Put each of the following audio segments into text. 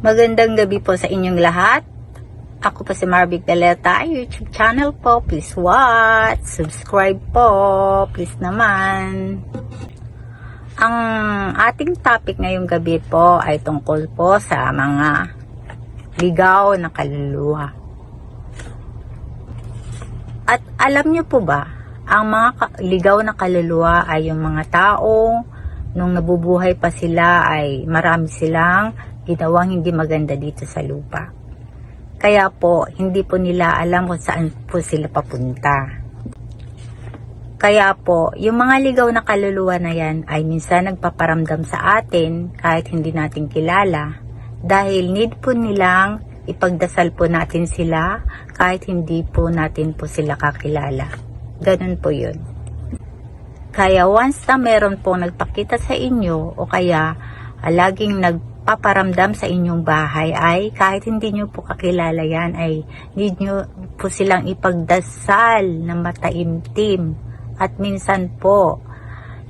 Magandang gabi po sa inyong lahat. Ako po si Marvic Daleta, YouTube channel po. Please watch, subscribe po, please naman. Ang ating topic ngayong gabi po ay tungkol po sa mga ligaw na kaluluwa. At alam niyo po ba, ang mga ligaw na kaluluwa ay yung mga tao nung nabubuhay pa sila ay marami silang ginawang hindi maganda dito sa lupa. Kaya po, hindi po nila alam kung saan po sila papunta. Kaya po, yung mga ligaw na kaluluwa na yan ay minsan nagpaparamdam sa atin kahit hindi natin kilala. Dahil need po nilang ipagdasal po natin sila kahit hindi po natin po sila kakilala. Ganun po yun. Kaya once na meron po nagpakita sa inyo o kaya ah, laging nagpaparamdam sa inyong bahay ay kahit hindi nyo po kakilala yan ay need nyo po silang ipagdasal na mataimtim at minsan po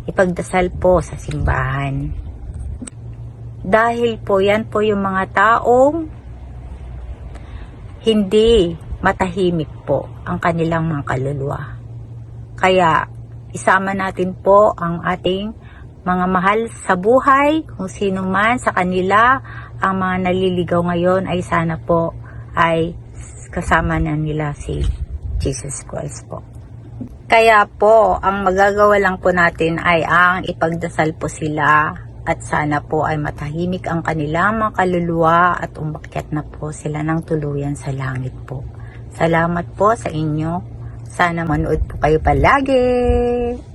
ipagdasal po sa simbahan. Dahil po yan po yung mga taong hindi matahimik po ang kanilang mga kaluluwa. Kaya isama natin po ang ating mga mahal sa buhay, kung sino man sa kanila ang mga naliligaw ngayon ay sana po ay kasama na nila si Jesus Christ po. Kaya po, ang magagawa lang po natin ay ang ipagdasal po sila at sana po ay matahimik ang kanilang mga kaluluwa at umakyat na po sila ng tuluyan sa langit po. Salamat po sa inyo. Sana manood po kayo palagi.